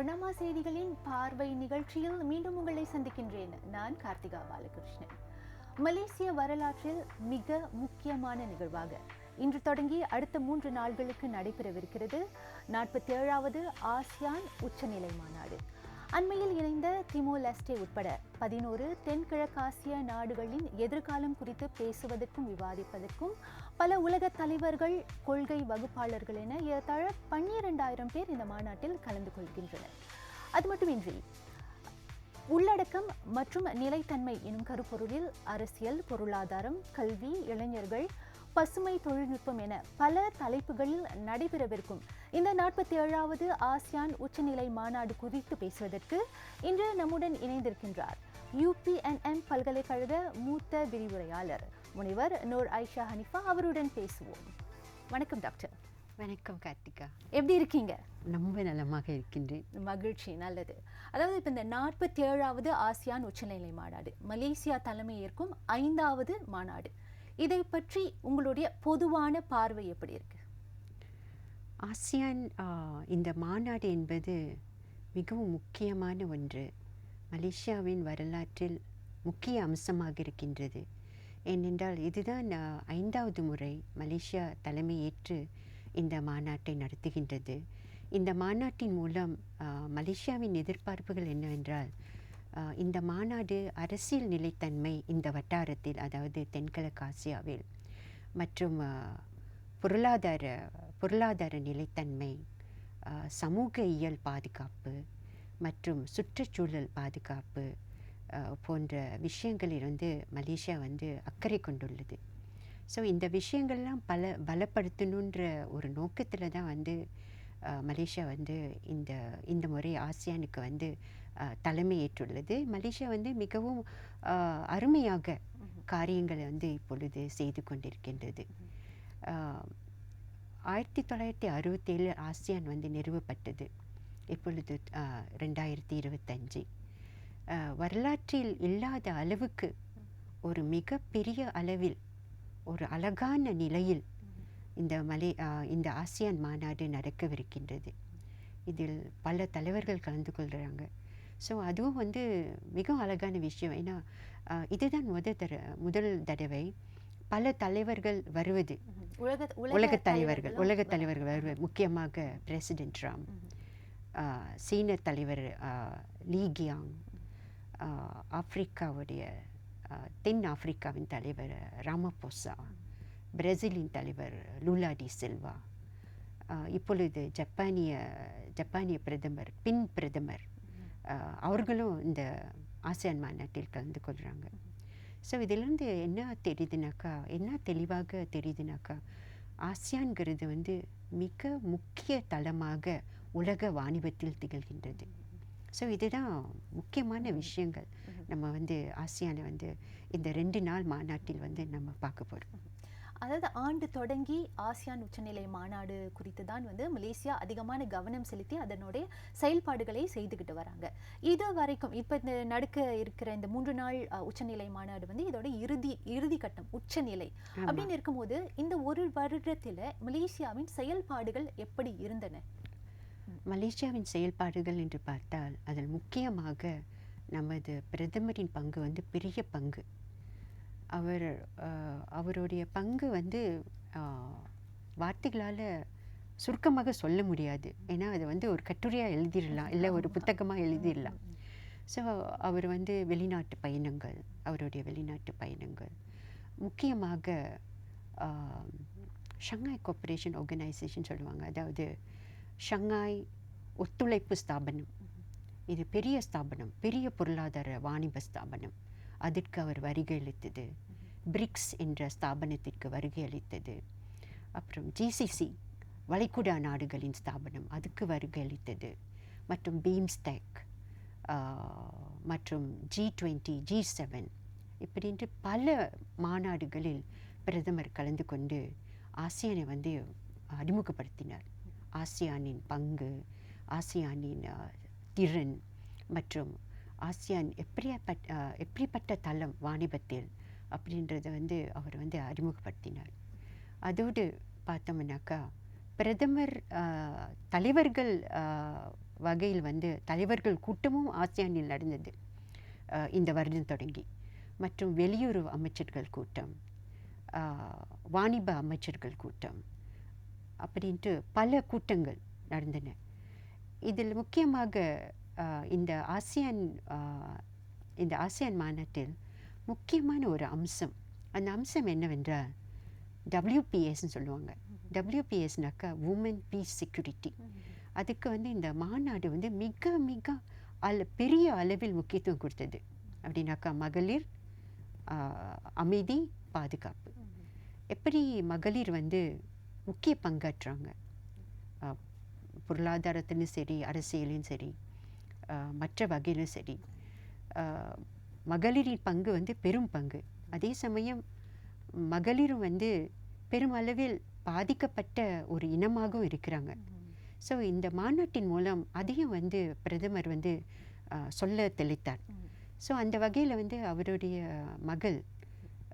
சுபர்ணமா செய்திகளின் பார்வை நிகழ்ச்சியில் மீண்டும் உங்களை சந்திக்கின்றேன். நான் கார்த்திகா பாலகிருஷ்ணன். மலேசிய வரலாற்றில் மிக முக்கியமான நிகழ்வாக இன்று தொடங்கி அடுத்த மூன்று நாள்களுக்கு நடைபெறவிருக்கிறது. நாற்பத்தி ஏழாவது ஆசியான் உச்சநிலை மாநாடு. அண்மையில் இணைந்த திமோ லெஸ்டே உட்பட பதினோரு தென்கிழக்காசிய நாடுகளின் எதிர்காலம் குறித்து பேசுவதற்கும் விவாதிப்பதற்கும் பல உலக தலைவர்கள் கொள்கை வகுப்பாளர்கள் என ஏறத்தாழ பன்னிரெண்டாயிரம் பேர் இந்த மாநாட்டில் கலந்து கொள்கின்றனர். அது மட்டுமின்றி உள்ளடக்கம் மற்றும் நிலைத்தன்மை எனும் கருப்பொருளில் அரசியல் பொருளாதாரம் கல்வி இளைஞர்கள் பசுமை தொழில்நுட்பம் என பல தலைப்புகளில் நடைபெறவிருக்கும் இந்த நாற்பத்தி ஏழாவது ஆசியான் உச்சநிலை மாநாடு குறித்து பேசுவதற்கு இன்று நம்முடன் இணைந்திருக்கின்றார் யூபிஎன்எம் பல்கலைக்கழக மூத்த விரிவுரையாளர் முனைவர் நூர் ஐஷா ஹனிஃபா அவருடன் பேசுவோம். வணக்கம் டாக்டர். வணக்கம் கார்த்திகா. எப்படி இருக்கீங்க? ரொம்ப நலமாக இருக்கின்றேன். மகிழ்ச்சி நல்லது. அதாவது இப்போ இந்த நாற்பத்தி ஏழாவது ஆசியான் உச்சநிலை மாநாடு மலேசியா தலைமை ஏற்கும் ஐந்தாவது மாநாடு இதை பற்றி உங்களுடைய பொதுவான பார்வை எப்படி இருக்கு? ஆசியான் இந்த மாநாடு என்பது மிகவும் முக்கியமான ஒன்று. மலேசியாவின் வரலாற்றில் முக்கிய அம்சமாக இருக்கின்றது. ஏனென்றால் இதுதான் ஐந்தாவது முறை மலேசியா தலைமையேற்று இந்த மாநாட்டை நடத்துகின்றது. இந்த மாநாட்டின் மூலம் மலேசியாவின் எதிர்பார்ப்புகள் என்னவென்றால் இந்த மாநாடு அரசியல் நிலைத்தன்மை இந்த வட்டாரத்தில் அதாவது தென்கிழக்கு ஆசியாவில் மற்றும் பொருளாதார பொருளாதார நிலைத்தன்மை சமூக இயல் பாதுகாப்பு மற்றும் சுற்றுச்சூழல் பாதுகாப்பு போன்ற விஷயங்களில் வந்து மலேசியா வந்து அக்கறை கொண்டுள்ளது. ஸோ இந்த விஷயங்கள்லாம் பல பலப்படுத்தணுன்ற ஒரு நோக்கத்தில் தான் வந்து மலேசியா வந்து இந்த இந்த முறை ஆசியானுக்கு வந்து ஆ, தலைமையேற்றுள்ளது மலேசியா வந்து மிகவும் அருமையாக காரியங்களை வந்து இப்பொழுது செய்து கொண்டிருக்கின்றது. ஆயிரத்தி தொள்ளாயிரத்தி அறுபத்தேழு ஆசியான் வந்து நிறுவப்பட்டது. இப்பொழுது ரெண்டாயிரத்தி இருபத்தஞ்சு. வரலாற்றில் இல்லாத அளவுக்கு ஒரு மிகப்பெரிய அளவில் ஒரு அழகான நிலையில் இந்த மலை இந்த ஆசியான் மாநாடு நடக்கவிருக்கின்றது. இதில் பல தலைவர்கள் கலந்து கொள்கிறாங்க ஸோ அதுவும் வந்து மிகவும் அழகான விஷயம். ஏன்னா இதுதான் முத தர முதல் தடவை. பல தலைவர்கள் வருவது. உலக உலக தலைவர்கள் உலக தலைவர்கள் வருவது. முக்கியமாக பிரசிடென்ட் ராம் ஆ, சீன தலைவர் ஆ, லீ கியாங் ஆ, ஆப்பிரிக்காவுடைய தென் ஆப்பிரிக்காவின் தலைவர் ராமபோசா பிரேசிலின் தலைவர் லூலா டி சில்வா இப்பொழுது ஜப்பானிய ஜப்பானிய பிரதமர் பின் பிரதமர் அவர்களும் இந்த ஆசியான் மாநாட்டில் கலந்து கொள்கிறாங்க ஸோ இதிலிருந்து என்ன தெரியுதுனாக்கா என்ன தெளிவாக தெரியுதுனாக்கா ஆசியான்கிறது வந்து மிக முக்கிய தளமாக உலக வாணிபத்தில் திகழ்கின்றது. ஸோ இதுதான் முக்கியமான விஷயங்கள். நம்ம வந்து ஆசியானை வந்து இந்த ரெண்டு நாள் மாநாட்டில் வந்து நம்ம பார்க்க போகிறோம் அதாவது ஆண்டு தொடங்கி ஆசியான் உச்சநிலை மாநாடு குறித்து தான் வந்து மலேசியா அதிகமான கவனம் செலுத்தி அதனுடைய செயல்பாடுகளை செய்துக்கிட்டு வராங்க. இது வரைக்கும் இப்போ இந்த நடக்க இருக்கிற இந்த மூன்று நாள் உச்சநிலை மாநாடு வந்து இதோட இறுதி இறுதி கட்டம் உச்சநிலை அப்படின்னு இருக்கும்போது இந்த ஒரு வருடத்தில் மலேசியாவின் செயல்பாடுகள் எப்படி இருந்தன? மலேசியாவின் செயல்பாடுகள் என்று பார்த்தால் அதில் முக்கியமாக நமது பிரதமரின் பங்கு வந்து பெரிய பங்கு. அவர் அவருடைய பங்கு வந்து வார்த்தைகளால் சுருக்கமாக சொல்ல முடியாது. ஏன்னா அது வந்து ஒரு கட்டுரையாக எழுதிடலாம். இல்லை ஒரு புத்தகமாக எழுதிடலாம். ஸோ அவர் வந்து வெளிநாட்டு பயணங்கள் அவருடைய வெளிநாட்டு பயணங்கள். முக்கியமாக ஷங்காய் கோஆப்ரேஷன் ஆர்கனைசேஷன் சொல்லுவாங்க. அதாவது ஷங்காய் ஒத்துழைப்பு ஸ்தாபனம். இது பெரிய ஸ்தாபனம் பெரிய பொருளாதார வாணிப ஸ்தாபனம். அதற்கு அவர் வருகை அளித்தது. பிரிக்ஸ் என்ற ஸ்தாபனத்திற்கு வருகை அளித்தது. அப்புறம் ஜிசிசி வளைகுடா நாடுகளின் ஸ்தாபனம் அதுக்கு வருகை அளித்தது. மற்றும் பீம்ஸ்டெக் மற்றும் ஜி டுவெண்ட்டி ஜி செவன் இப்படின்ட்டு பல மாநாடுகளில் பிரதமர் கலந்து கொண்டு ஆசியானை வந்து அறிமுகப்படுத்தினார். ஆசியானின் பங்கு ஆசியானின் திறன் மற்றும் ஆசியான் எப்படியாப்பட்ட எப்படிப்பட்ட தளம் வாணிபத்தில் அப்படின்றத வந்து அவர் வந்து அறிமுகப்படுத்தினார். அதோடு பார்த்தோம்னாக்கா பிரதமர் தலைவர்கள் வகையில் வந்து தலைவர்கள் கூட்டமும் ஆசியானில் நடந்தது. இந்த வருடம் தொடங்கி. மற்றும் வெளியுறவு அமைச்சர்கள் கூட்டம் வாணிப அமைச்சர்கள் கூட்டம் அப்படின்ட்டு பல கூட்டங்கள் நடந்தன. இதில் முக்கியமாக இந்த ஆசியான் இந்த ஆசியான் மாநாட்டில் முக்கியமான ஒரு அம்சம். அந்த அம்சம் என்னவென்றால் டபிள்யூபிஎஸ்ன்னு சொல்லுவாங்க. டபிள்யூபிஎஸ்னாக்கா உமன் பீஸ் செக்யூரிட்டி அதுக்கு வந்து இந்த மாநாடு வந்து மிக மிக அள பெரிய அளவில் முக்கியத்துவம் கொடுத்தது. அப்படின்னாக்கா மகளிர் அமைதி பாதுகாப்பு. எப்படி மகளிர் வந்து முக்கிய பங்காற்றுறாங்க? ஆஹ், பொருளாதாரத்திலும் சரி அரசியலையும் சரி மற்ற வகையிலும் சரி. மகளிரின் பங்கு வந்து பெரும் பங்கு. அதே சமயம் மகளிரும் வந்து பெருமளவில் பாதிக்கப்பட்ட ஒரு இனமாகவும் இருக்கிறாங்க. ஸோ இந்த மாநாட்டின் மூலம் அதையும் வந்து பிரதமர் வந்து சொல்ல தெளித்தார். ஸோ அந்த வகையில் வந்து அவருடைய மகள்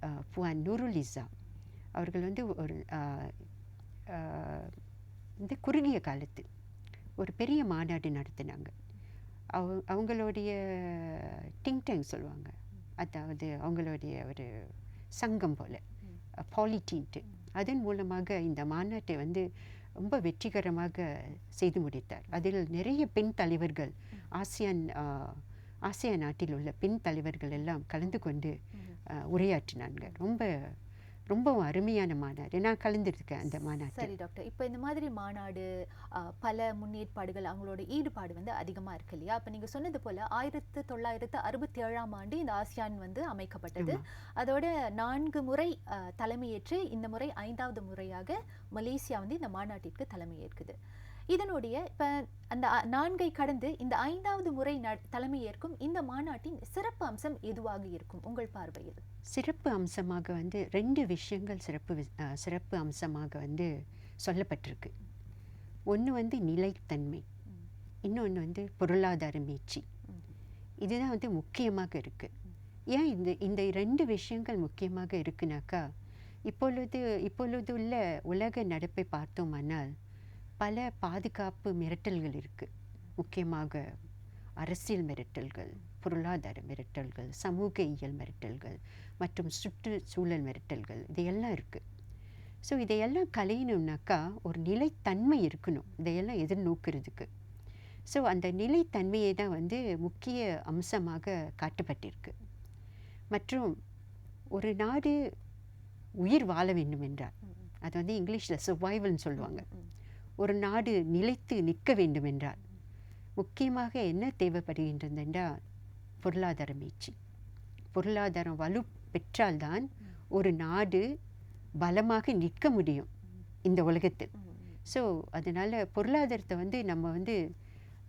ஆஹ், புவான் நூருலிசா அவர்கள் வந்து ஒரு இந்த குறுகிய காலத்து ஒரு பெரிய மாநாடு நடத்தினாங்க. அவ அவங்களுடைய திங்க் டேங்க் சொல்லுவாங்க. அதாவது அவங்களுடைய ஒரு சங்கம் போல். பாலிட்டின்ட்டு அதன் மூலமாக இந்த மாநாட்டை வந்து ரொம்ப வெற்றிகரமாக செய்து முடித்தார். அதில் நிறைய பெண் தலைவர்கள் ஆசியான் ஆஹ், ஆசியான் நாட்டில் உள்ள பெண் தலைவர்கள் எல்லாம் கலந்து கொண்டு உரையாற்றினாங்க. ரொம்ப ரொம்பவும் அருமையான மாநாடு. நான் கலந்துருக்கேன் அந்த மாநாட்டில். சரி டாக்டர். இப்போ இந்த மாதிரி மாநாடு பல முன்னேற்பாடுகள் அவங்களோட ஈடுபாடு வந்து அதிகமா இருக்கு இல்லையா? அப்ப நீங்க சொன்னது போல ஆயிரத்து தொள்ளாயிரத்து அறுபத்தி ஏழாம் ஆண்டு இந்த ஆசியான் வந்து அமைக்கப்பட்டது. அதோட நான்கு முறை தலைமையேற்று இந்த முறை ஐந்தாவது முறையாக மலேசியா வந்து இந்த மாநாட்டிற்கு தலைமையேற்குது. இதனுடைய இப்போ அந்த நான்கை கடந்து இந்த ஐந்தாவது முறை தலைமையேற்கும் இந்த மாநாட்டின் சிறப்பு அம்சம் எதுவாக இருக்கும் உங்கள் பார்வையில்? சிறப்பு அம்சமாக வந்து ரெண்டு விஷயங்கள் சிறப்பு சிறப்பு அம்சமாக வந்து சொல்லப்பட்டிருக்கு. ஒன்று வந்து நிலைத்தன்மை. இன்னொன்று வந்து பொருளாதார மீட்சி. இதுதான் வந்து முக்கியமாக இருக்குது ஏன் இந்த இந்த ரெண்டு விஷயங்கள் முக்கியமாக இருக்குனாக்கா இப்பொழுது இப்பொழுது உள்ள உலக நடப்பை பார்த்தோமானால் பல பாதுகாப்பு மிரட்டல்கள் இருக்குது முக்கியமாக அரசியல் மிரட்டல்கள் பொருளாதார மிரட்டல்கள் சமூக இயல் மிரட்டல்கள் மற்றும் சுற்றுச்சூழல் மிரட்டல்கள் இதையெல்லாம் இருக்குது ஸோ இதையெல்லாம் கலையணும்னாக்கா ஒரு நிலைத்தன்மை இருக்கணும். இதையெல்லாம் எதிர்நோக்கிறதுக்கு. ஸோ அந்த நிலைத்தன்மையை தான் வந்து முக்கிய அம்சமாக காட்டப்பட்டிருக்கு. மற்றும் ஒரு நாடு உயிர் வாழ வேண்டும் என்றால் அது வந்து இங்கிலீஷில் சர்வைவல்னு சொல்லுவாங்க. ஒரு நாடு நிலைத்து நிற்க வேண்டும் என்றால் முக்கியமாக என்ன தேவைப்படுகின்றது என்றால் பொருளாதார மீட்சி. பொருளாதாரம் வலு பெற்றால்தான் ஒரு நாடு பலமாக நிற்க முடியும் இந்த உலகத்தில். ஸோ அதனால் பொருளாதாரத்தை வந்து நம்ம வந்து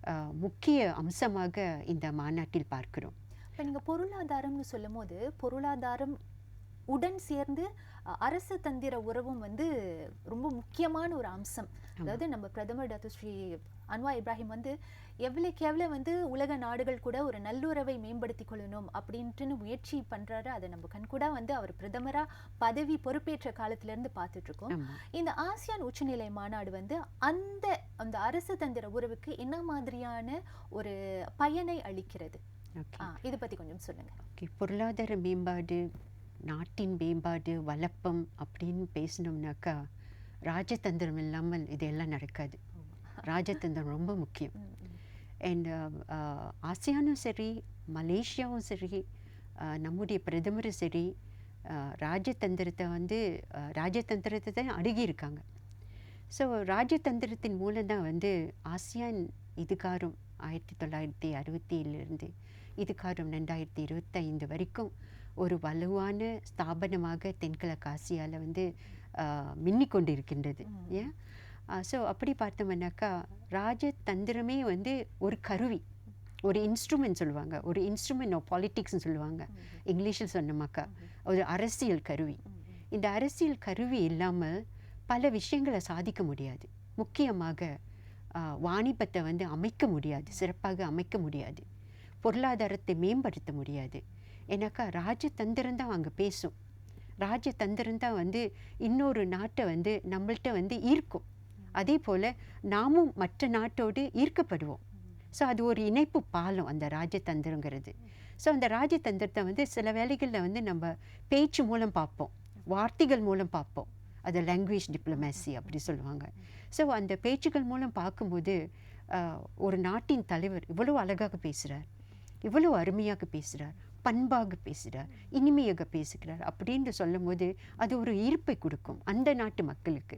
ஆஹ், முக்கிய அம்சமாக இந்த மாநாட்டில் பார்க்கிறோம். இப்போ நீங்கள் பொருளாதாரம்னு சொல்லும்போது பொருளாதாரம் உடன் சேர்ந்து அரசு தந்திர உறவும் வந்து ரொம்ப முக்கியமான ஒரு அம்சம். அதாவது நம்ம பிரதமர் டாக்டர் ஸ்ரீ அன்வார் இப்ராஹிம் வந்து எவ்வளோக்கு எவ்வளோ வந்து உலக நாடுகள் கூட ஒரு நல்லுறவை மேம்படுத்தி கொள்ளணும் அப்படின்ட்டுன்னு முயற்சி பண்றாரு. அதை நம்ம கண்கூடா வந்து அவர் பிரதமரா பதவி பொறுப்பேற்ற காலத்துல இருந்து பார்த்துட்டு இருக்கோம் ஆமாம் இந்த ஆசியான் உச்சநிலை மாநாடு வந்து அந்த அந்த அரசு தந்திர உறவுக்கு என்ன மாதிரியான ஒரு பயனை அளிக்கிறது? இதை பத்தி கொஞ்சம் சொல்லுங்க. ஓகே. பொருளாதார மேம்பாடு நாட்டின் மேம்பாடு வளப்பம் அப்படின்னு பேசினோம்னாக்கா ராஜதந்திரம் இல்லாமல் இதெல்லாம் நடக்காது. ராஜதந்திரம் ரொம்ப முக்கியம். ம், ம். அண்ட் ஆசியானும் சரி மலேசியாவும் சரி அஹ், நம்முடைய பிரதமரும் சரி ராஜதந்திரத்தை வந்து ராஜதந்திரத்தை தான் அணுகியிருக்காங்க ஸோ ராஜதந்திரத்தின் மூலம்தான் வந்து ஆசியான் இதுகாரம் ஆயிரத்தி தொள்ளாயிரத்தி அறுபத்தி ஏழுலேருந்து இதுகாரம் ரெண்டாயிரத்தி இருபத்தைந்து வரைக்கும் ஒரு வலுவான ஸ்தாபனமாக தென்கிழக்கு ஆசியாவில் வந்து அஹ், மின்னிக் கொண்டிருக்கின்றது. ம். ஏன் ஸோ அப்படி பார்த்தோம்னாக்கா ராஜதந்திரமே வந்து ஒரு கருவி. ஒரு இன்ஸ்ட்ருமெண்ட் சொல்லுவாங்க. ஒரு இன்ஸ்ட்ருமெண்ட் ஆஃப் பாலிட்டிக்ஸ்னு சொல்லுவாங்க. இங்கிலீஷில் சொன்னமாக்கா ஒரு அரசியல் கருவி. இந்த அரசியல் கருவி இல்லாமல் பல விஷயங்களை சாதிக்க முடியாது. முக்கியமாக வாணிபத்தை வந்து அமைக்க முடியாது. சிறப்பாக அமைக்க முடியாது. பொருளாதாரத்தை மேம்படுத்த முடியாது. ஏன்னாக்கா ராஜதந்திரம் தான் அங்கே பேசும். ராஜதந்திரம் தான் வந்து இன்னொரு நாட்டை வந்து நம்மள்ட்ட வந்து ஈர்க்கும். அதே போல் நாமும் மற்ற நாட்டோடு ஈர்க்கப்படுவோம். ஸோ அது ஒரு இணைப்பு பாலம் அந்த ராஜதந்திரங்கிறது. ஸோ அந்த ராஜதந்திரத்தை வந்து சில வேலைகளில் வந்து நம்ம பேச்சு மூலம் பார்ப்போம். வார்த்தைகள் மூலம் பார்ப்போம். அது லாங்குவேஜ் டிப்ளமேசி அப்படி சொல்லுவாங்க. ஸோ அந்த பேச்சுகள் மூலம் பார்க்கும்போது ஆஹ், ஒரு நாட்டின் தலைவர் இவ்வளோ அழகாக பேசுகிறார் இவ்வளோ அருமையாக பேசுகிறார் பண்பாக பேசுகிறார் இனிமையாக பேசுகிறார் அப்படின்னு சொல்லும் போது அது ஒரு ஈர்ப்பை கொடுக்கும் அந்த நாட்டு மக்களுக்கு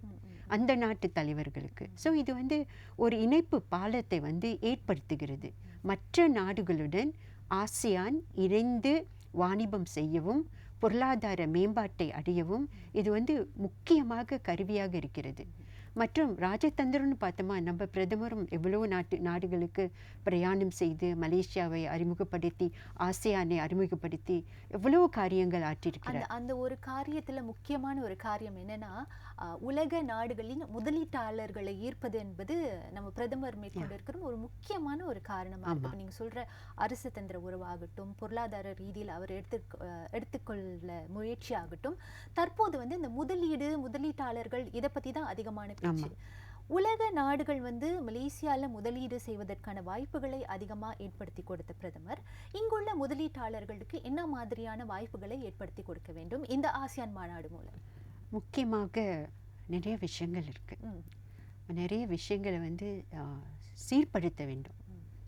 அந்த நாட்டு தலைவர்களுக்கு. ஸோ இது வந்து ஒரு இணைப்பு பாலத்தை வந்து ஏற்படுத்துகிறது. மற்ற நாடுகளுடன் ஆசியான் இணைந்து வாணிபம் செய்யவும் பொருளாதார மேம்பாட்டை அடையவும் இது வந்து முக்கியமாக கருவியாக இருக்கிறது. மற்றும் ராஜதந்திரம்னு பார்த்தோமா நம்ம பிரதமரும் எவ்வளோ நாட்டு நாடுகளுக்கு பிரயாணம் செய்து மலேசியாவை அறிமுகப்படுத்தி ஆசியானை அறிமுகப்படுத்தி எவ்வளோ காரியங்கள் ஆற்றியிருக்கிறார் அந்த ஒரு காரியத்துல முக்கியமான ஒரு காரியம் என்னன்னா உலக நாடுகளின் முதலீட்டாளர்களை ஈர்ப்பது என்பது நம்ம பிரதமர் மேற்கொண்டிருக்கிற ஒரு முக்கியமான ஒரு காரணமா இருக்கு ஆமா. இப்ப நீங்க சொல்ற அரசு தந்திர உறவாகட்டும் பொருளாதார ரீதியில் அவர் எடுத்து எடுத்துக்கொள்ள முயற்சி ஆகட்டும் தற்போது வந்து இந்த முதலீடு முதலீட்டாளர்கள் இதை பத்தி தான் அதிகமான பேச்சு உலக நாடுகள் வந்து மலேசியால முதலீடு செய்வதற்கான வாய்ப்புகளை அதிகமா ஏற்படுத்தி கொடுத்த பிரதமர் இங்குள்ள முதலீட்டாளர்களுக்கு என்ன மாதிரியான வாய்ப்புகளை ஏற்படுத்தி கொடுக்க வேண்டும் இந்த ஆசியான் மாநாடு மூலம்? முக்கியமாக நிறைய விஷயங்கள் இருக்குது நிறைய விஷயங்களை வந்து சீர்படுத்த வேண்டும்.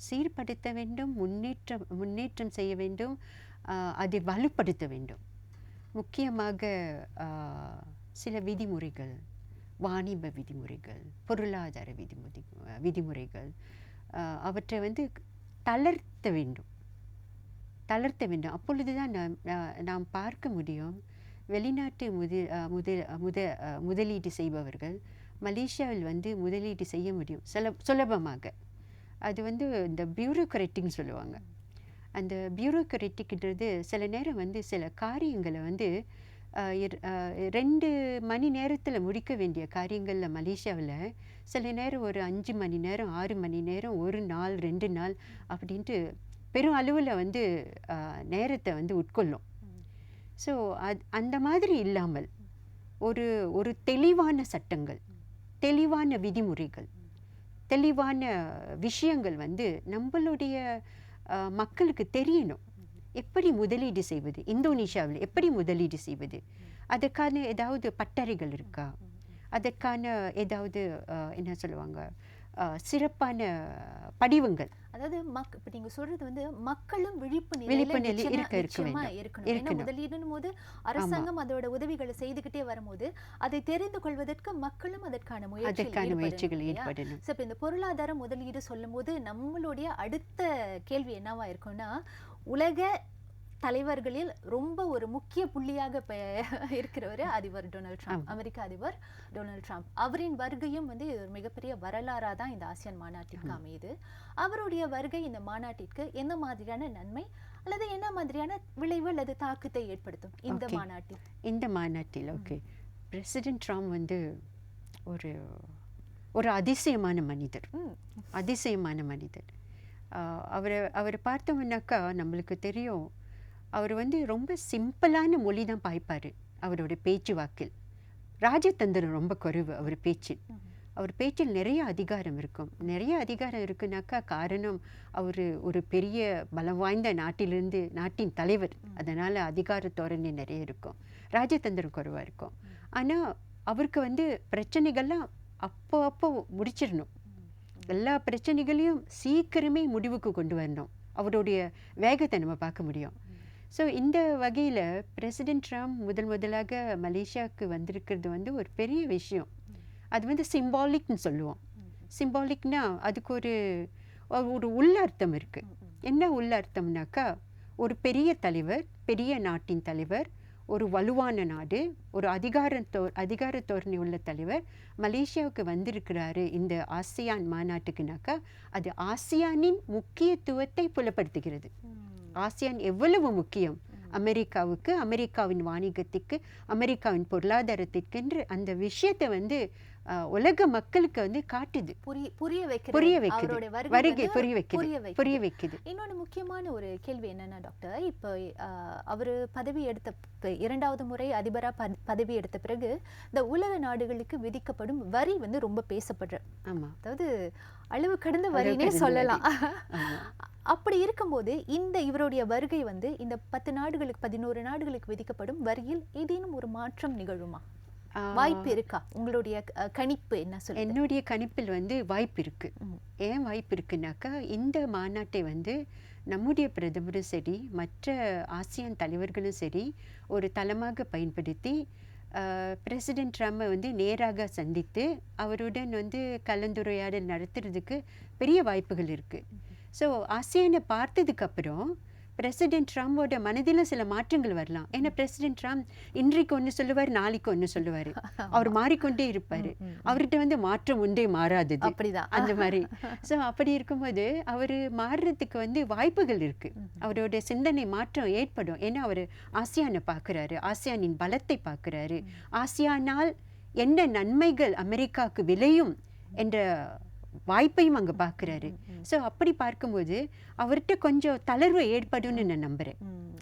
சீர்படுத்த வேண்டும் முன்னேற்றம் முன்னேற்றம் செய்ய வேண்டும் அதை வலுப்படுத்த வேண்டும். முக்கியமாக சில விதிமுறைகள் வாணிப விதிமுறைகள் பொருளாதார விதிமுறை விதிமுறைகள் அவற்றை வந்து தளர்த்த வேண்டும். தளர்த்த வேண்டும். அப்பொழுது தான் நாம் நாம் பார்க்க முடியும். வெளிநாட்டு முதல் முதல் முத முதலீடு செய்பவர்கள் மலேசியாவில் வந்து முதலீடு செய்ய முடியும். சுல சுலபமாக. அது வந்து இந்த பியூரோக்ரெட்டிக்னு சொல்லுவாங்க. அந்த பியூரோக்ரெட்டிக்ன்றது சில நேரம் வந்து சில காரியங்களை வந்து ரெண்டு மணி நேரத்தில் முடிக்க வேண்டிய காரியங்களில் மலேசியாவில் சில நேரம் ஒரு அஞ்சு மணி நேரம் ஆறு மணி நேரம் ஒரு நாள் ரெண்டு நாள் அப்படின்ட்டு பெரும் அளவில் வந்து நேரத்தை வந்து உட்கொள்ளும். ஸோ அது அந்த மாதிரி இல்லாமல் ஒரு ஒரு தெளிவான சட்டங்கள் தெளிவான விதிமுறைகள் தெளிவான விஷயங்கள் வந்து நம்மளுடைய மக்களுக்கு தெரியணும். எப்படி முதலீடு செய்வது? இந்தோனேஷியாவில் எப்படி முதலீடு செய்வது? அதற்கான ஏதாவது பட்டறைகள் இருக்கா? அதற்கான ஏதாவது என்ன சொல்லுவாங்க? சிறப்பான படிவங்கள். அதாவது மக் இப்ப நீங்க சொல்றது வந்து மக்களும் விழிப்பு விழிப்பு நிலையில நிலை நிச்சயமா- இருக்க-. இருக்கணும். ஏன்னா. முதலீடுன்னு போது அரசாங்கம் அதோட உதவிகளை செய்துகிட்டே வரும்போது அதை தெரிந்து கொள்வதற்கு மக்களும் அதற்கான ஈடுபடணும் முயற்சிகள் இப்ப இந்த பொருளாதார முதலீடு சொல்லும்போது நம்மளுடைய அடுத்த கேள்வி என்னவா இருக்கும்னா உலக தலைவர்களில் ரொம்ப ஒரு முக்கிய புள்ளியாக இருக்கிறவர் அதிபர் டொனால்ட் ட்ரம்ப். அமெரிக்க அதிபர் டொனால்ட் ட்ரம்ப். அவரின் வருகையும் வந்து இது ஒரு மிகப்பெரிய வரலாறா தான் இந்த ஆசியான் மாநாட்டிற்கு அமையுது. அவருடைய வருகை இந்த மாநாட்டிற்கு என்ன மாதிரியான நன்மை அல்லது என்ன மாதிரியான விளைவு அல்லது தாக்கத்தை ஏற்படுத்தும் இந்த. மாநாட்டில்? இந்த மாநாட்டில் ஓகே. பிரசிடென்ட் ட்ரம்ப் வந்து ஒரு ஒரு அதிசயமான மனிதர். அதிசயமான மனிதர். அவரை அவரை பார்த்தோம்னாக்கா நம்மளுக்கு தெரியும். அவர் வந்து ரொம்ப சிம்பிளான மொழி தான் பாய்ப்பார் அவரோட பேச்சு வாக்கில். ராஜதந்திரம் ரொம்ப குறைவு அவர் பேச்சில். அவர் பேச்சில் நிறைய அதிகாரம் இருக்கும். நிறைய அதிகாரம் இருக்குனாக்கா காரணம் அவர் ஒரு பெரிய பலம் வாய்ந்த நாட்டிலிருந்து நாட்டின் தலைவர். அதனால் அதிகார தோரணை நிறைய இருக்கும். ராஜதந்திரம் குறைவாக இருக்கும். ஆனால் அவருக்கு வந்து பிரச்சனைகள்லாம் அப்போ அப்போ முடிச்சிடணும். எல்லா பிரச்சனைகளையும் சீக்கிரமே முடிவுக்கு கொண்டு வரணும். அவருடைய வேகத்தை நம்ம பார்க்க முடியும். ஸோ இந்த வகையில் பிரசிடென்ட் ட்ரம்ப் முதல் முதலாக மலேசியாவுக்கு வந்திருக்கிறது வந்து ஒரு பெரிய விஷயம். அது வந்து சிம்பாலிக்னு சொல்லுவோம். சிம்பாலிக்னா அதுக்கு ஒரு ஒரு உள்ளர்த்தம் இருக்குது என்ன உள்ளர்த்தம்னாக்கா ஒரு பெரிய தலைவர் பெரிய நாட்டின் தலைவர் ஒரு வலுவான நாடு ஒரு அதிகாரத்தோ அதிகார தோரணை உள்ள தலைவர் மலேசியாவுக்கு வந்திருக்கிறாரு இந்த ஆசியான் மாநாட்டுக்குனாக்கா. அது ஆசியானின் முக்கியத்துவத்தை புலப்படுத்துகிறது. ஆசியான் எவ்வளவு முக்கியம்? அமெரிக்காவுக்கு அமெரிக்காவின் வாணிகத்துக்கு அமெரிக்காவின் பொருளாதாரத்திற்கென்று அந்த விஷயத்தை வந்து உலக மக்களுக்கு வந்து காட்டுது. புரிய புரிய வைக்கிறது புரிய வருகை புரிய வைக்குது. புரிய வைக்குது. இன்னொன்று முக்கியமான ஒரு கேள்வி என்னன்னா டாக்டர் இப்போ அவர் பதவி எடுத்த இரண்டாவது முறை அதிபராக பதவி எடுத்த பிறகு இந்த உலக நாடுகளுக்கு விதிக்கப்படும் வரி வந்து ரொம்ப பேசப்படுற. ஆமா. அதாவது அளவு கடந்த அளவு வரினே கடந்த சொல்லலாம். அப்படி இருக்கும்போது இந்த இவருடைய வருகை வந்து இந்த பத்து நாடுகளுக்கு பதினோரு நாடுகளுக்கு விதிக்கப்படும் வரியில் ஏதேனும் ஒரு மாற்றம் நிகழுமா? வாய்ப்பு இருக்கா? உங்களுடைய கணிப்பு என்ன சொல்லுது? என்னுடைய கணிப்பில் வந்து வாய்ப்பு இருக்கு. ஏன் வாய்ப்பு இருக்குனாக்கா இந்த மாநாட்டை வந்து நம்முடைய பிரதமரும் சரி மற்ற ஆசியான் தலைவர்களும் சரி ஒரு தளமாக பயன்படுத்தி பிரசிடென்ட் ட்ரம்மை வந்து நேராக சந்தித்து அவருடன் வந்து கலந்துரையாடல் நடத்துறதுக்கு பெரிய வாய்ப்புகள் இருக்குது ஸோ ஆசியானை பார்த்ததுக்கு அப்புறம் பிரசிடென்ட் ட்ரம்போட மனதிலும் சில மாற்றங்கள் வரலாம். ஏன்னா பிரசிடென்ட் ட்ரம்ப் இன்றைக்கு ஒன்று சொல்லுவார் நாளைக்கு ஒன்று சொல்லுவார். அவர் மாறிக்கொண்டே இருப்பார். அவர்கிட்ட வந்து மாற்றம் ஒன்றே மாறாதது. அப்படிதான். அந்த மாதிரி. ஸோ அப்படி இருக்கும்போது அவர் மாறுறதுக்கு வந்து வாய்ப்புகள் இருக்கு. ம்ஹும். அவரோட சிந்தனை மாற்றம் ஏற்படும். ஏன்னா அவர் ஆசியானை பார்க்குறாரு. ஆசியானின் பலத்தை பார்க்குறாரு. ஆசியானால் என்ன நன்மைகள் அமெரிக்காவுக்கு விளையும் என்ற வாய்ப்பையும் அங்கே பார்க்குறாரு ஸோ அப்படி பார்க்கும்போது அவர்கிட்ட கொஞ்சம் தளர்வு ஏற்படும்னு நான் நம்புறேன்.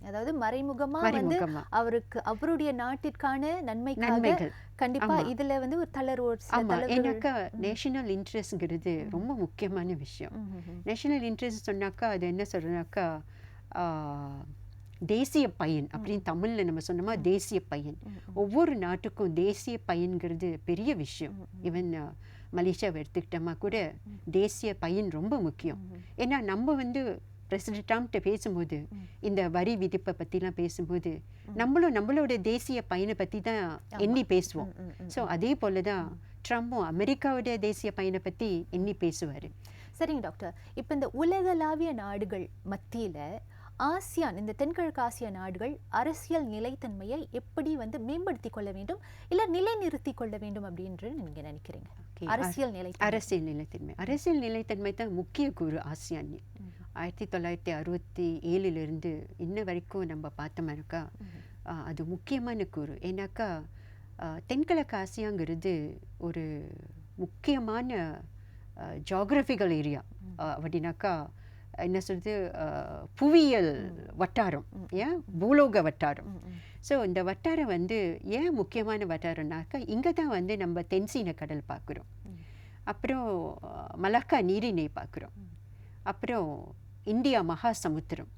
அதாவது மறைமுகமா வந்து அவருக்கு அவருடைய நாட்டிற்கான நன்மைக்காக நன்மைகள். கண்டிப்பா ஆமா. இதுல வந்து ஒரு தளர்வு ஒரு சில ஆமா. தளர்வுகள். ஏன்னாக்கா நேஷனல் இன்ட்ரெஸ்ட்ங்கிறது ரொம்ப முக்கியமான விஷயம். நேஷனல் இன்ட்ரெஸ்ட் சொன்னாக்கா அது என்ன சொல்றேனாக்கா ஆஹ், தேசிய பயன் அப்படின்னு தமிழ்ல நம்ம சொன்னோமா தேசிய பயன். ஒவ்வொரு நாட்டுக்கும் தேசிய பயன்கிறது பெரிய விஷயம். ஈவன் மலேசியாவை எடுத்துக்கிட்டோமா கூட தேசிய பயன் ரொம்ப முக்கியம். ஏன்னா நம்ம வந்து பிரசிடென்ட் ட்ரம்ப்ட்ட பேசும்போது. இந்த வரி விதிப்பை பற்றிலாம் பேசும்போது நம்மளும் நம்மளோட தேசிய பயனை பற்றி தான் எண்ணி பேசுவோம். ஸோ அதே போல தான் ட்ரம்பும் அமெரிக்காவோட தேசிய பயனை பற்றி எண்ணி பேசுவார். சரிங்க டாக்டர். இப்போ இந்த உலகளாவிய நாடுகள் மத்தியில ஆசியான் இந்த தென்கிழக்கு ஆசிய நாடுகள் அரசியல் நிலைத்தன்மையை எப்படி வந்து மேம்படுத்திக் கொள்ள வேண்டும் இல்ல நிலைநிறுத்திக் கொள்ள வேண்டும் அப்படின்னு நீங்க நினைக்கிறீங்க? அரசியல் நிலைத்தன்மை. அரசியல் நிலைத்தன்மை. அரசியல் நிலைத்தன்மை தான் முக்கிய கூறு ஆசியான். ஆயிரத்தி தொள்ளாயிரத்தி அறுபத்தி ஏழுலேருந்து இன்ன வரைக்கும் நம்ம பார்த்தோம்னாக்கா அது முக்கியமான கூறு. ஏன்னாக்கா தென்கிழக்கு ஆசியாங்கிறது ஒரு முக்கியமான ஜாகிரபிக்கல் ஏரியா அப்படின்னாக்கா என்ன சொல்றது புவியியல் வட்டாரம். ஏன் பூலோக வட்டாரம். ஸோ இந்த வட்டாரம் வந்து ஏன் முக்கியமான வட்டாரம்னாக்கா இங்கே தான் வந்து நம்ம தென்சீன கடல் பார்க்குறோம். அப்புறம் மலாக்கா நீரிணை பார்க்குறோம். அப்புறம் இந்தியா மகா சமுத்திரம்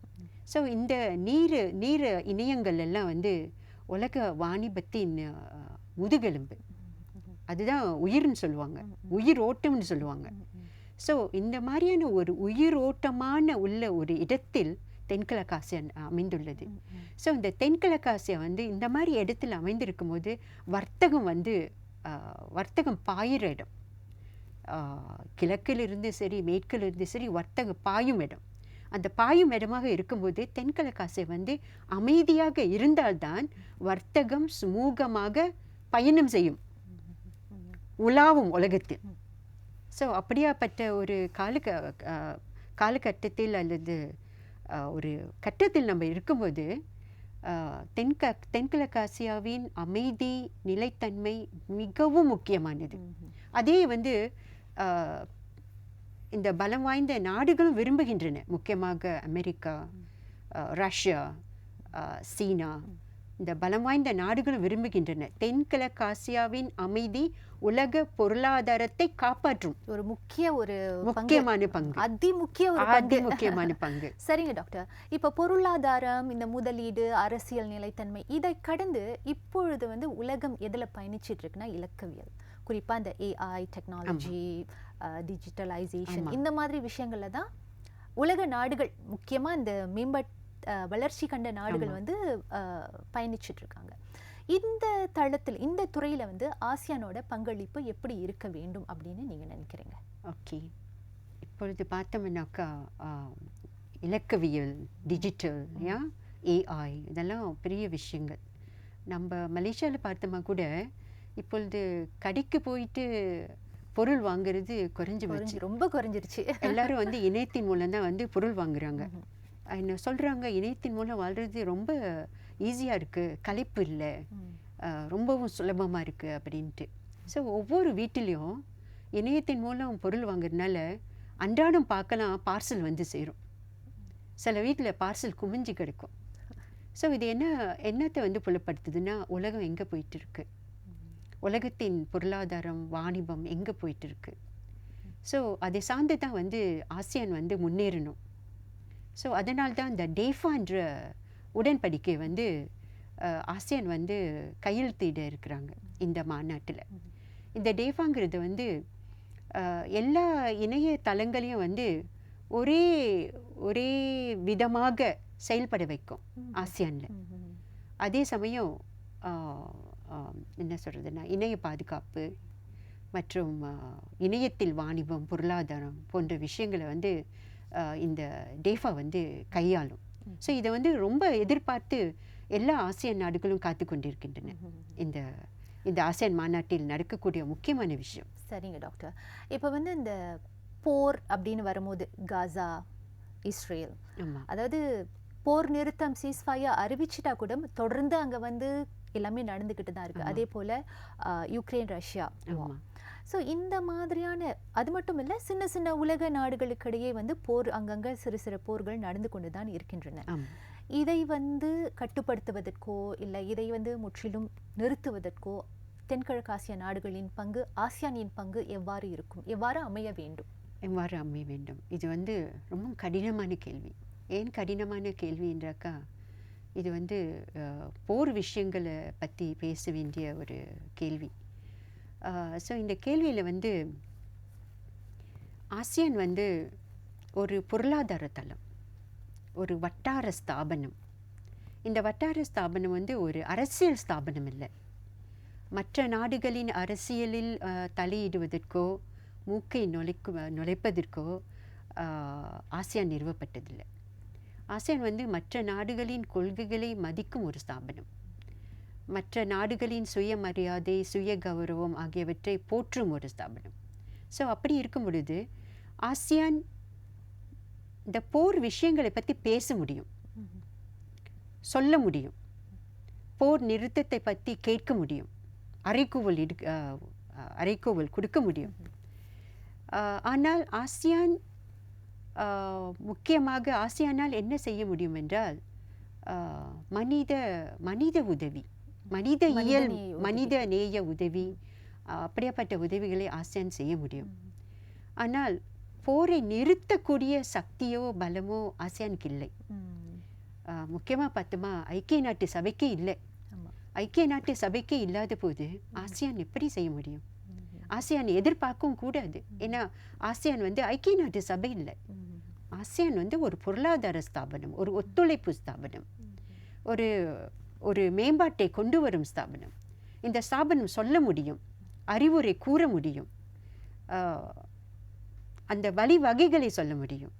ஸோ இந்த நீர் நீர் இணையங்கள் எல்லாம் வந்து உலக வாணிபத்தின் முதுகெலும்பு. அதுதான் உயிர்னு சொல்லுவாங்க. உயிர் ஓட்டம்னு சொல்லுவாங்க. ஸோ இந்த மாதிரியான ஒரு உயிரோட்டமான உள்ள ஒரு இடத்தில் தென்கிழக்கு ஆசியா அமைந்துள்ளது. ஸோ இந்த தென்கிழக்கு ஆசியா வந்து இந்த மாதிரி இடத்துல அமைந்திருக்கும் போது வர்த்தகம் வந்து வர்த்தகம் பாயிற இடம். கிழக்கிலிருந்து சரி மேற்கிலிருந்து சரி வர்த்தகம் பாயும் இடம். அந்த பாயும் இடமாக இருக்கும்போது தென்கிழக்கு ஆசியா வந்து அமைதியாக இருந்தால்தான் வர்த்தகம் சுமூகமாக பயணம் செய்யும். உலாவும் உலகத்தில். ஸோ அப்படியாப்பட்ட ஒரு கால காலகட்டத்தில் அல்லது ஒரு கட்டத்தில் நம்ம இருக்கும்போது தென்க தென்கிழக்கு ஆசியாவின் அமைதி நிலைத்தன்மை மிகவும் முக்கியமானது. அதே வந்து இந்த பலம் வாய்ந்த நாடுகளும் விரும்புகின்றன. முக்கியமாக அமெரிக்கா ரஷ்யா சீனா இந்த பலம் வாய்ந்த நாடுகளும் விரும்புகின்றன. தென்கிழக்கு ஆசியாவின் அமைதி உலக பொருளாதாரத்தை காப்பாற்றும். ஒரு முக்கிய ஒரு முக்கியமான பங்கு. அதி முக்கிய அதி முக்கியமான பங்கு. சரிங்க டாக்டர். இப்ப பொருளாதாரம் இந்த முதலீடு அரசியல் நிலைத்தன்மை இதை கடந்து இப்பொழுது வந்து உலகம் எதுல பயணிச்சிட்டு இருக்குன்னா இலக்கவியல். குறிப்பா இந்த ஏஐ டெக்னாலஜி டிஜிட்டலைசேஷன். இந்த மாதிரி விஷயங்கள்ல தான் உலக நாடுகள் முக்கியமா இந்த மேம்பட் அஹ், வளர்ச்சி கண்ட நாடுகள். வந்து பயணிச்சிட்டு இருக்காங்க இந்த தளத்தில் இந்த துறையில வந்து ஆசியானோட பங்களிப்பு எப்படி இருக்க வேண்டும் அப்படின்னு நீங்க நினைக்கிறீங்க? ஓகே. இப்பொழுது பார்த்தோம்னாக்கா இலக்கவியல் டிஜிட்டல் யா? ஏஐ இதெல்லாம் பெரிய விஷயங்கள். நம்ம மலேசியாவில் பார்த்தோமா கூட இப்பொழுது கடைக்கு போயிட்டு பொருள் வாங்குறது குறைஞ்சு போச்சு. ரொம்ப குறைஞ்சிருச்சு. எல்லாரும் வந்து இணையத்தின் மூலம் தான் வந்து பொருள் வாங்குறாங்க. என்ன சொல்கிறாங்க இணையத்தின் மூலம் வாழ்றது ரொம்ப ஈஸியாக இருக்குது களைப்பு இல்லை. ரொம்பவும் சுலபமாக இருக்குது அப்படின்ட்டு. ஸோ ஒவ்வொரு வீட்டிலையும் இணையத்தின் மூலம் பொருள் வாங்குறதுனால அன்றாடம் பார்க்கலாம் பார்சல் வந்து சேரும். சில வீட்டில் பார்சல் குமிஞ்சு கிடக்கும். ஸோ இது என்ன என்னத்தை வந்து புலப்படுத்துதுன்னா உலகம் எங்கே போயிட்டு இருக்கு உலகத்தின் பொருளாதாரம் வாணிபம் எங்கே போயிட்டு இருக்கு ஸோ அதை சார்ந்து தான் வந்து ஆசியான் வந்து முன்னேறணும். ஸோ அதனால்தான் இந்த டேஃபான்ற உடன்படிக்கை வந்து ஆசியான் வந்து கையெழுத்திட இருக்கிறாங்க இந்த மாநாட்டில். இந்த டேஃபாங்கிறது வந்து எல்லா இணைய தளங்களையும் வந்து ஒரே ஒரே விதமாக செயல்பட வைக்கும் ஆசியானில் அதே சமயம் ஆஹ், என்ன சொல்கிறதுனா இணைய பாதுகாப்பு மற்றும் இணையத்தில் வாணிபம் பொருளாதாரம் போன்ற விஷயங்களை வந்து இந்த டேஃபா வந்து கையாளும். ஸோ இதை வந்து ரொம்ப எதிர்பார்த்து எல்லா ஆசியன் நாடுகளும் காத்து கொண்டிருக்கின்றன. இந்த இந்த ஆசியான் மாநாட்டில் நடக்கக்கூடிய முக்கியமான விஷயம். சரிங்க டாக்டர் இப்போ வந்து இந்த போர் அப்படின்னு வரும்போது காசா இஸ்ரேல். அதாவது போர் நிறுத்தம் சீஸ்ஃபயர் அறிவிச்சிட்டா கூட தொடர்ந்து அங்க வந்து எல்லாமே நடந்துக்கிட்டு தான் இருக்கு. ஆமா. அதே போல யுக்ரைன் ரஷ்யா. ஸோ இந்த மாதிரியான அது மட்டும் இல்லை சின்ன சின்ன உலக நாடுகளுக்கிடையே வந்து போர் அங்கங்க சிறு சிறு போர்கள் நடந்து கொண்டு தான் இருக்கின்றன இதை வந்து கட்டுப்படுத்துவதற்கோ இல்லை இதை வந்து முற்றிலும் நிறுத்துவதற்கோ தென்கிழக்கு ஆசிய நாடுகளின் பங்கு ஆசியானின் பங்கு எவ்வாறு இருக்கும்? எவ்வாறு அமைய வேண்டும்? எவ்வாறு அமைய வேண்டும்? இது வந்து ரொம்ப கடினமான கேள்வி. ஏன் கடினமான கேள்வி என்றாக்கா இது வந்து போர் விஷயங்களை பற்றி பேச வேண்டிய ஒரு கேள்வி. ஸோ இந்த கேள்வியில் வந்து ஆசியான் வந்து ஒரு பொருளாதார தளம் ஒரு வட்டார ஸ்தாபனம். இந்த வட்டார ஸ்தாபனம் வந்து ஒரு அரசியல் ஸ்தாபனம் இல்லை. மற்ற நாடுகளின் அரசியலில் தலையிடுவதற்கோ மூக்கை நுழைக்கு நுழைப்பதற்கோ ஆசியான் நிறுவப்பட்டதில்லை. ஆசியான் வந்து மற்ற நாடுகளின் கொள்கைகளை மதிக்கும் ஒரு ஸ்தாபனம். மற்ற நாடுகளின் சுயமரியாதை சுய கௌரவம் ஆகியவற்றை போற்றும் ஒரு ஸ்தாபனம். ஸோ அப்படி இருக்கும் பொழுது ஆசியான் இந்த போர் விஷயங்களை பற்றி பேச முடியும். சொல்ல முடியும். போர் நிறுத்தத்தை பற்றி கேட்க முடியும். அறைக்கூவல் இடு அறைக்கூவல் கொடுக்க முடியும். ஆனால் ஆசியான் முக்கியமாக ஆசியானால் என்ன செய்ய முடியும் என்றால் மனித மனித உதவி. மனித இயல். மனித நேய உதவி அப்படியாப்பட்ட உதவிகளை ஆசியான் செய்ய முடியும். ஆனால் போரை நிறுத்தக்கூடிய சக்தியோ பலமோ ஆசியானுக்கு இல்லை. முக்கியமாக பார்த்தோமா ஐக்கிய நாட்டு சபைக்கே இல்லை. ஐக்கிய நாட்டு சபைக்கே இல்லாத போது ஆசியான் எப்படி செய்ய முடியும்? ஆசியான் எதிர்பார்க்கவும் கூடாது. ஏன்னா ஆசியான் வந்து ஐக்கிய நாட்டு சபை இல்லை. ஆசியான் வந்து ஒரு பொருளாதார ஸ்தாபனம் ஒரு ஒத்துழைப்பு ஸ்தாபனம். ஒரு ஒரு மேம்பாட்டை கொண்டு வரும் ஸ்தாபனம். இந்த ஸ்தாபனம் சொல்ல முடியும் அறிவுரை கூற முடியும் அந்த வழிவகைகளை சொல்ல முடியும்.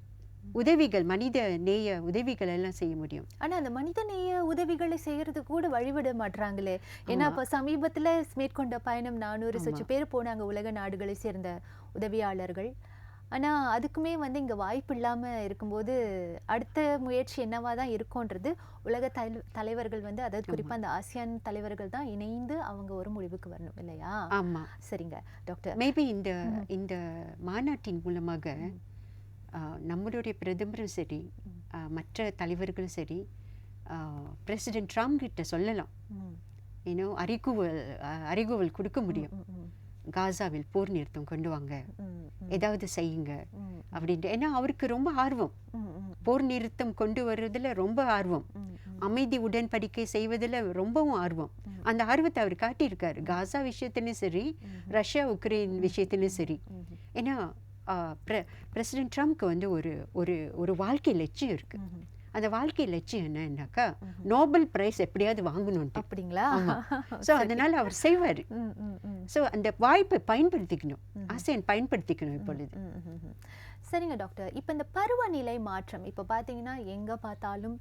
உதவிகள் மனித நேய உதவிகள் எல்லாம் செய்ய முடியும். ஆனா அந்த மனிதநேய உதவிகளை செய்யறது கூட வழிவிட மாட்றாங்களே. ஏன்னா. இப்ப சமீபத்துல மேற்கொண்ட பயணம் நானூறு. சொச்சு பேர் போனாங்க உலக நாடுகளை சேர்ந்த உதவியாளர்கள். ஆனா அதுக்குமே வந்து இங்க வாய்ப்பு இல்லாம இருக்கும்போது அடுத்த முயற்சி என்னவா தான் இருக்கும்ன்றது உலக தலை- தலைவர்கள் வந்து அதாவது குறிப்பா அந்த ஆசியான் தலைவர்கள் தான் இணைந்து அவங்க ஒரு முடிவுக்கு வரணும் இல்லையா? ஆமாம் சரிங்க டாக்டர். மேபி இந்த இந்த மாநாட்டின் மூலமாக நம்மளுடைய பிரதமரும் சரி மற்ற தலைவர்களும் சரி பிரசிடென்ட் ட்ரம்ப் கிட்ட சொல்லலாம். ஏன்னோ அறிகுவல் அறிகுவல் கொடுக்க முடியும். காசாவில் போர் நிறுத்தம் கொண்டு வாங்க. ஏதாவது செய்யுங்க. அப்படின்ட்டு. ஏன்னா அவருக்கு ரொம்ப ஆர்வம். போர் நிறுத்தம் கொண்டு வர்றதுல ரொம்ப ஆர்வம். அமைதி உடன்படிக்கை செய்வதில் ரொம்பவும் ஆர்வம். அந்த ஆர்வத்தை அவர் காட்டியிருக்காரு. காசா விஷயத்திலும் சரி ரஷ்யா உக்ரைன் விஷயத்திலும் சரி. ஏன்னா பிரசிடென்ட் ட்ரம்ப்க்கு வந்து ஒரு ஒரு ஒரு வாழ்க்கை லட்சியம் இருக்கு. அந்த வாழ்க்கை லட்சியம் என்னன்னாக்கா நோபல் பிரைஸ் எப்படியாவது வாங்கணும்ட்டு அப்படிங்களா. ஸோ அதனால அவர் செய்வார். ஸோ அந்த வாய்ப்பை பயன்படுத்திக்கணும். ஆசியன் பயன்படுத்திக்கணும் இப்பொழுது. சரிங்க டாக்டர். இப்போ இந்த பருவநிலை மாற்றம் இப்போ பார்த்தீங்கன்னா எங்க பார்த்தாலும்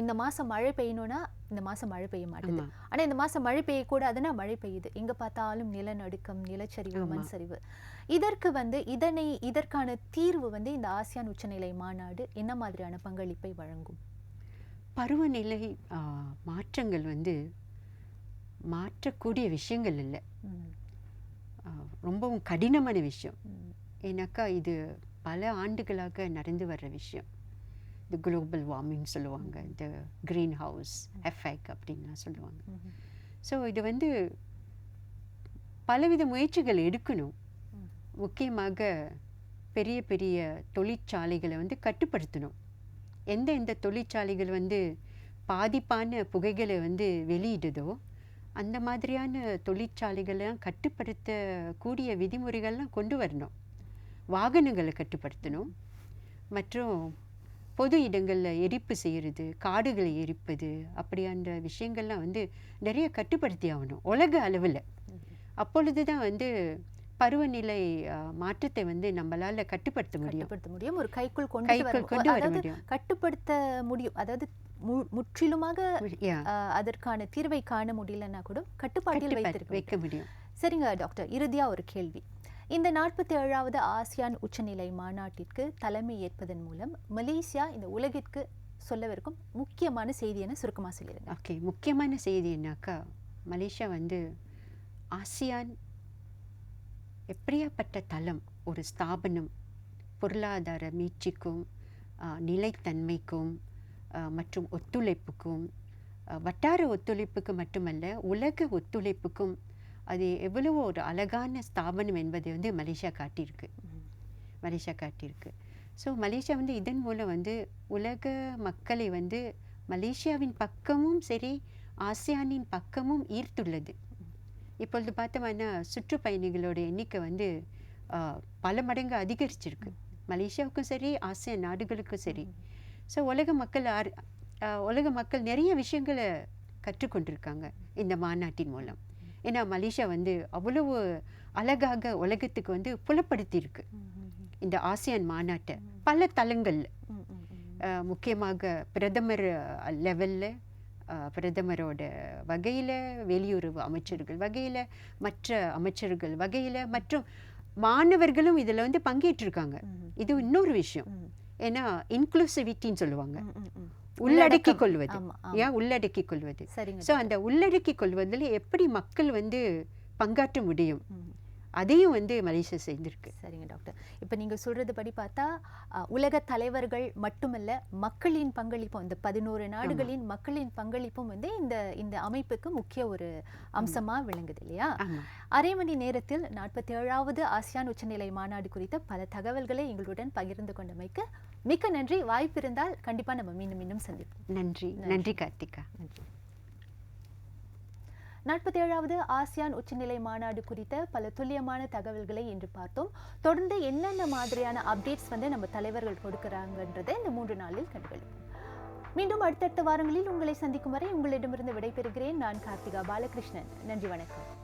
இந்த மாசம் மழை பெய்யணும்னா இந்த மாசம் மழை பெய்ய மாட்டேங்குது ஆமா. ஆனா இந்த மாசம் மழை பெய்யக்கூடாதுன்னா மழை பெய்யுது. எங்க பார்த்தாலும் நிலநடுக்கம் நிலச்சரிவு. மண் சரிவு இதற்கு வந்து இதனை இதற்கான தீர்வு வந்து இந்த ஆசியான் உச்சநிலை மாநாடு என்ன மாதிரியான பங்களிப்பை வழங்கும்? பருவநிலை மாற்றங்கள் வந்து மாற்றக்கூடிய விஷயங்கள் இல்லை. ரொம்பவும் கடினமான விஷயம். ஏன்னாக்கா இது பல ஆண்டுகளாக நடந்து வர்ற விஷயம். இந்த குளோபல் வார்மிங் சொல்லுவாங்க இந்த க்ரீன் ஹவுஸ் எஃபெக்ட் அப்படின்லாம் சொல்லுவாங்க. ஸோ இது வந்து பலவித முயற்சிகள் எடுக்கணும். முக்கியமாக பெரிய பெரிய தொழிற்சாலைகளை வந்து கட்டுப்படுத்தணும். எந்த எந்த தொழிற்சாலைகள் வந்து பாதிப்பான புகைகளை வந்து வெளியிடுதோ அந்த மாதிரியான தொழிற்சாலைகளெல்லாம் கட்டுப்படுத்தக்கூடிய விதிமுறைகள்லாம் கொண்டு வரணும். வாகனங்களை கட்டுப்படுத்தணும். மற்றும் பொது இடங்களில் எரிப்பு செய்கிறது காடுகளை எரிப்பது அப்படியான விஷயங்கள்லாம் வந்து நிறைய கட்டுப்படுத்தி ஆகணும் உலக அளவில். அப்பொழுது தான் வந்து பருவநிலை மாற்றத்தை வந்து நம்மளால கட்டுப்படுத்த முடியும். கட்டுப்படுத்த முடியும். ஒரு கைக்குள் கொண்டு கைக்குள் கொண்டு வர முடியும். கட்டுப்படுத்த முடியும். அதாவது முற்றிலுமாக அதற்கான தீர்வை காண முடியலன்னா கூட கட்டுப்பாட்டில் வைத்திருக்க வைக்க முடியும். சரிங்க டாக்டர். இறுதியா ஒரு கேள்வி. இந்த நாற்பத்தி ஏழாவது ஆசியான் உச்சநிலை மாநாட்டிற்கு தலைமை ஏற்பதன் மூலம் மலேசியா இந்த உலகிற்கு சொல்லவிருக்கும் முக்கியமான செய்தி என சுருக்கமா சொல்லிடுங்க. ஓகே முக்கியமான செய்தி என்னக்கா மலேசியா வந்து ஆசியான் எப்படியாப்பட்ட தளம் ஒரு ஸ்தாபனம் பொருளாதார மீட்சிக்கும் நிலைத்தன்மைக்கும் மற்றும் ஒத்துழைப்புக்கும் வட்டார ஒத்துழைப்புக்கு மட்டுமல்ல உலக ஒத்துழைப்புக்கும் அது எவ்வளவோ ஒரு அழகான ஸ்தாபனம் என்பதை வந்து மலேசியா காட்டியிருக்கு. மலேசியா காட்டியிருக்கு. ஸோ மலேசியா வந்து இதன் மூலம் வந்து உலக மக்களை வந்து மலேசியாவின் பக்கமும் சரி ஆசியானின் பக்கமும் ஈர்த்துள்ளது. இப்பொழுது பார்த்தோம்னா சுற்றுப்பயணிகளோட எண்ணிக்கை வந்து பல மடங்கு அதிகரிச்சிருக்கு. மலேசியாவுக்கும் சரி ஆசியான் நாடுகளுக்கும் சரி. ஸோ உலக மக்கள் ஆர் உலக மக்கள் நிறைய விஷயங்களை கற்றுக்கொண்டிருக்காங்க இந்த மாநாட்டின் மூலம். ஏன்னா மலேசியா வந்து அவ்வளவு அழகாக உலகத்துக்கு வந்து புலப்படுத்தியிருக்கு. இந்த ஆசியான் மாநாட்டை பல தளங்களில். முக்கியமாக பிரதமர் லெவலில் பிரதமரோட வகையில் வெளியுறவு அமைச்சர்கள் வகையில் மற்ற அமைச்சர்கள் வகையில் மற்றும் மாணவர்களும் இதில் வந்து பங்கேற்றிருக்காங்க. இது இன்னொரு விஷயம். ஏன்னா இன்க்ளூசிவிட்டின்னு சொல்லுவாங்க. உள்ளடக்கி கொள்வது. ஏன் உள்ளடக்கி கொள்வது. ஸோ அந்த உள்ளடக்கி கொள்வதில் எப்படி மக்கள் வந்து பங்காற்ற முடியும். அதையும் வந்து மலேசியா செய்திருக்கு சரிங்க டாக்டர் இப்போ நீங்க சொல்றது படி பார்த்தா உலக தலைவர்கள் மட்டுமல்ல மக்களின் பங்களிப்பும் இந்த பதினோரு நாடுகளின் மக்களின் பங்களிப்பும் வந்து இந்த இந்த அமைப்புக்கு முக்கிய ஒரு அம்சமா விளங்குது இல்லையா? அரை மணி நேரத்தில் நாற்பத்தி ஏழாவது ஆசியான் உச்சநிலை மாநாடு குறித்த பல தகவல்களை எங்களுடன் பகிர்ந்து கொண்டமைக்கு மிக்க நன்றி. வாய்ப்பு இருந்தால் கண்டிப்பா நம்ம மீண்டும் மீண்டும் சந்திப்போம். நன்றி. நன்றி. கார்த்திகா. நாற்பத்தி ஏழாவது ஆசியான் உச்சநிலை மாநாடு குறித்த பல துல்லியமான தகவல்களை இன்று பார்த்தோம். தொடர்ந்து என்னென்ன மாதிரியான அப்டேட்ஸ் வந்து நம்ம தலைவர்கள் கொடுக்கறாங்கன்றதை இந்த மூன்று நாளில் கண்டுகளிப்போம். மீண்டும் அடுத்தடுத்த வாரங்களில் உங்களை சந்திக்கும் வரை உங்களிடமிருந்து விடைபெறுகிறேன். நான் கார்த்திகா பாலகிருஷ்ணன். நன்றி வணக்கம்.